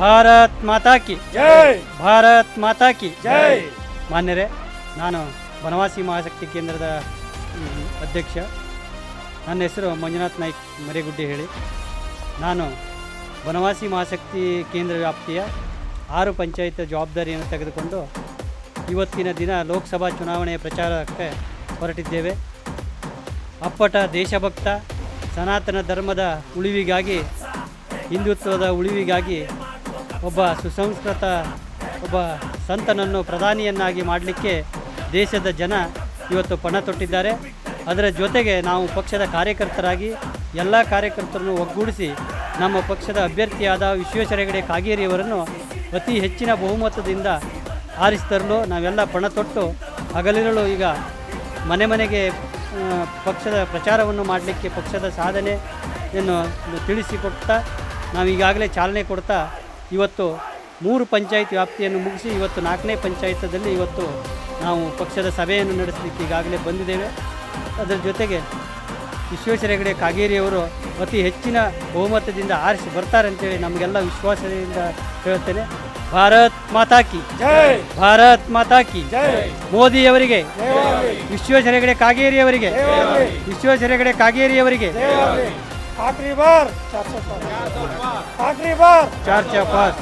ಭಾರತ್ ಮಾತಾ ಕಿ ಜೈ. ಭಾರತ್ ಮಾತಾ ಕಿ ಜೈ. ಮಾನ್ಯರೇ ನಾನು ಬನವಾಸಿ ಮಹಾಶಕ್ತಿ ಕೇಂದ್ರದ ಅಧ್ಯಕ್ಷ. ನನ್ನ ಹೆಸರು ಮಂಜುನಾಥ್ ನಾಯ್ಕ್ ಮರಿಗುಡ್ಡಿ ಹೇಳಿ. ನಾನು ಬನವಾಸಿ ಮಹಾಶಕ್ತಿ ಕೇಂದ್ರ ವ್ಯಾಪ್ತಿಯ ಆರು ಪಂಚಾಯತ್ ಜವಾಬ್ದಾರಿಯನ್ನು ತೆಗೆದುಕೊಂಡು ಇವತ್ತಿನ ದಿನ ಲೋಕಸಭಾ ಚುನಾವಣೆಯ ಪ್ರಚಾರಕ್ಕೆ ಹೊರಟಿದ್ದೇವೆ. ಅಪ್ಪಟ ದೇಶಭಕ್ತ ಸನಾತನ ಧರ್ಮದ ಉಳಿವಿಗಾಗಿ ಹಿಂದುತ್ವದ ಉಳಿವಿಗಾಗಿ ಒಬ್ಬ ಸುಸಂಸ್ಕೃತ, ಒಬ್ಬ ಸಂತನನ್ನು ಪ್ರಧಾನಿಯನ್ನಾಗಿ ಮಾಡಲಿಕ್ಕೆ ದೇಶದ ಜನ ಇವತ್ತು ಪಣ ತೊಟ್ಟಿದ್ದಾರೆ. ಅದರ ಜೊತೆಗೆ ನಾವು ಪಕ್ಷದ ಕಾರ್ಯಕರ್ತರಾಗಿ ಎಲ್ಲ ಕಾರ್ಯಕರ್ತರನ್ನು ಒಗ್ಗೂಡಿಸಿ ನಮ್ಮ ಪಕ್ಷದ ಅಭ್ಯರ್ಥಿಯಾದ ವಿಶ್ವೇಶ್ವರ ಹೆಗಡೆ ಕಾಗೇರಿಯವರನ್ನು ಅತಿ ಹೆಚ್ಚಿನ ಬಹುಮತದಿಂದ ಆರಿಸಿ ತರಲು ನಾವೆಲ್ಲ ಪಣ ತೊಟ್ಟು ಹಗಲಿರಲು ಈಗ ಮನೆ ಮನೆಗೆ ಪಕ್ಷದ ಪ್ರಚಾರವನ್ನು ಮಾಡಲಿಕ್ಕೆ ಪಕ್ಷದ ಸಾಧನೆಯನ್ನು ತಿಳಿಸಿಕೊಡ್ತಾ ನಾವು ಈಗಾಗಲೇ ಚಾಲನೆ ಕೊಡ್ತಾ ಇವತ್ತು ಮೂರು ಪಂಚಾಯತ್ ವ್ಯಾಪ್ತಿಯನ್ನು ಮುಗಿಸಿ ಇವತ್ತು ನಾಲ್ಕನೇ ಪಂಚಾಯತದಲ್ಲಿ ಇವತ್ತು ನಾವು ಪಕ್ಷದ ಸಭೆಯನ್ನು ನಡೆಸಲಿಕ್ಕೆ ಈಗಾಗಲೇ ಬಂದಿದ್ದೇವೆ. ಅದರ ಜೊತೆಗೆ ವಿಶ್ವೇಶ್ವರ ಹೆಗಡೆ ಕಾಗೇರಿಯವರು ಅತಿ ಹೆಚ್ಚಿನ ಬಹುಮತದಿಂದ ಆರಿಸಿ ಬರ್ತಾರೆ ಅಂತೇಳಿ ನಮಗೆಲ್ಲ ವಿಶ್ವಾಸದಿಂದ ಹೇಳ್ತೇನೆ ಭಾರತ್ ಮಾತಾಕಿ ಭಾರತ್ ಮಾತಾಕಿ ಮೋದಿಯವರಿಗೆ ವಿಶ್ವೇಶ್ವರ ಹೆಗಡೆ ಕಾಗೇರಿಯವರಿಗೆ ವಿಶ್ವೇಶ್ವರ ಹೆಗಡೆ ಕಾಗೇರಿಯವರಿಗೆ आखिरी बार चार सौ पाँच। आखिरी बार चार चार पाँच।